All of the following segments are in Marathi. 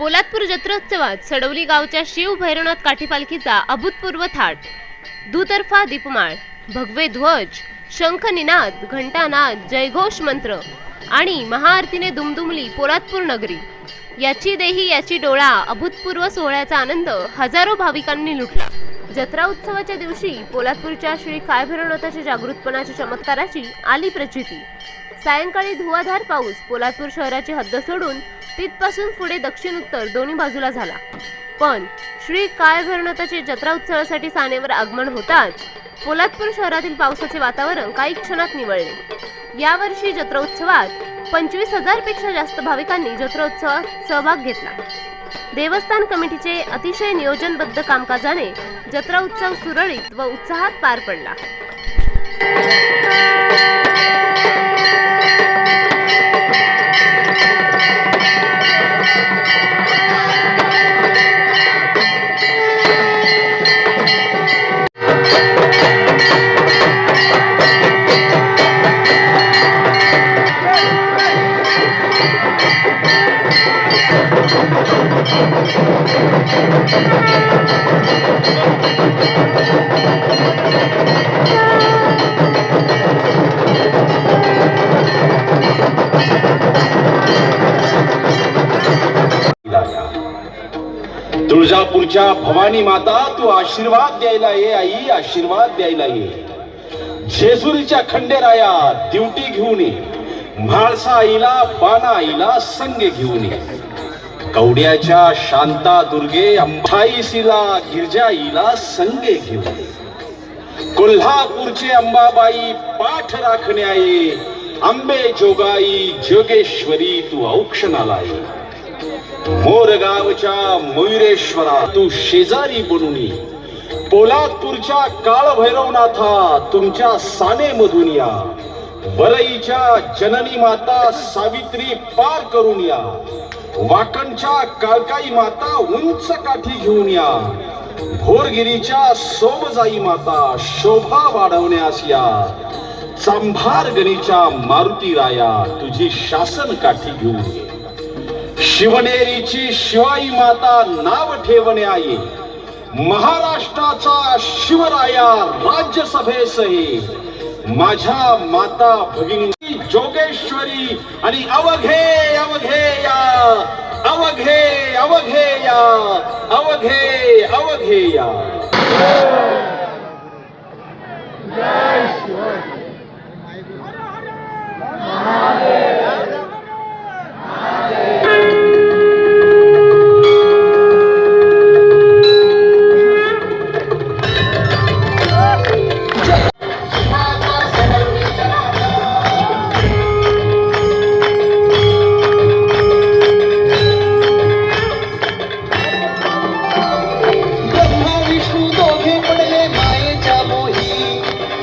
पोलादपूर जत्रोत्सवात सडवली गावच्या शिव भैरवनाथ अभूतपूर्व थाट. दुतर्फा दीपमाळ भगवे ध्वज शंख निनाद घंटानाद जयघोष मंत्र आणि महाआरतीने दुमदुमली पोलादपूर नगरी. याची देही याची डोळा अभूतपूर्व सोहळ्याचा आनंद हजारो भाविकांनी लुटला. जत्रा उत्सवाच्या दिवशी पोलादपूरच्या श्री काय भैरवनाथाच्या जागृतपणाच्या चमत्काराची आली प्रचिती. सायंकाळी धुवाधार पाऊस पोलादपूर शहराची हद्द सोडून तिथपासून पुढे दक्षिण उत्तर दोन्ही बाजूला झाला. पण श्री काय जत्रा उत्सवासाठी सानेवर आगमन होताच पोलादपूर शहरातील पावसाचे वातावरण काही क्षणात निवळले. यावर्षी जत्रा उत्सवात पंचवीस हजारपेक्षा जास्त भाविकांनी जत्रा उत्सवात सहभाग घेतला. देवस्थान कमिटीचे अतिशय नियोजनबद्ध कामकाजाने जत्रा उत्सव सुरळीत व उत्साहात पार पडला. तुळजापूरच्या भवानी माता तू आशीर्वाद द्यायला ये आई आशीर्वाद द्यायला ये. जेजुरीच्या खंडेराया दिवटी घेऊन ये. म्हाळसा आईला बाणा आईला संग घेऊन ये. कवड्याच्या शांता दुर्गे अंबाईसीला गिरजाईला संगे घेऊन ये. कोल्हापूरचे अंबाबाई पाठ राखण्या ये आंबे जोगाई जोगेश्वरी तू औक्षणाला ये. मोरगावच्या मयुरेश्वरा तू शेजारी बनून. ये. पोलादपूरच्या काळभैरवनाथा तुमच्या साने मधून या. वरईच्या जननी माता सावित्री पार करून या. वाकणच्या काळकाई माता उंच काठी घेऊन या. भोरगिरीच्या सोमजाई माता शोभा वाढवण्यास या. चांभार गणीच्या मारुती राया तुझी शासन काठी घेऊन. ये शिवनेरीची शिवाई माता नाव ठेवणे आई. महाराष्ट्राचा शिवराया राज्यसभेसही. माझ्या माता भगिनी जोगेश्वरी आणि अवघे अवघेया अवघे अवघेया अवघे अवघेया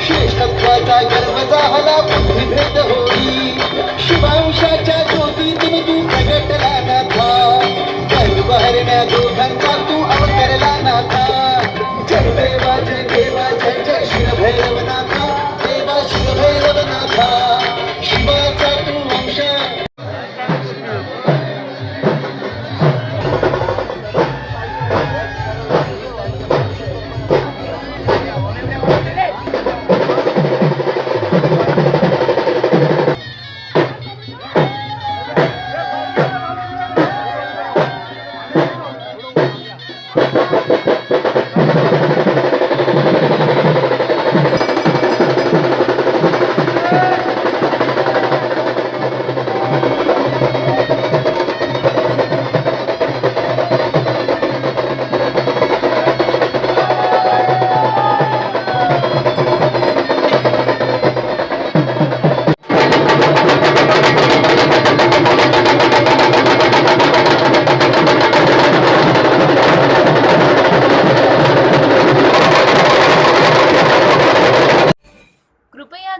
श्रेष्ठत्वाचा गर्व झाला बुद्धिभेद होई. शिवांशाच्या ज्योतीतून तू प्रगटला नाथा. गर्व हरण्या दोघांचा तू अवतरला नाथा.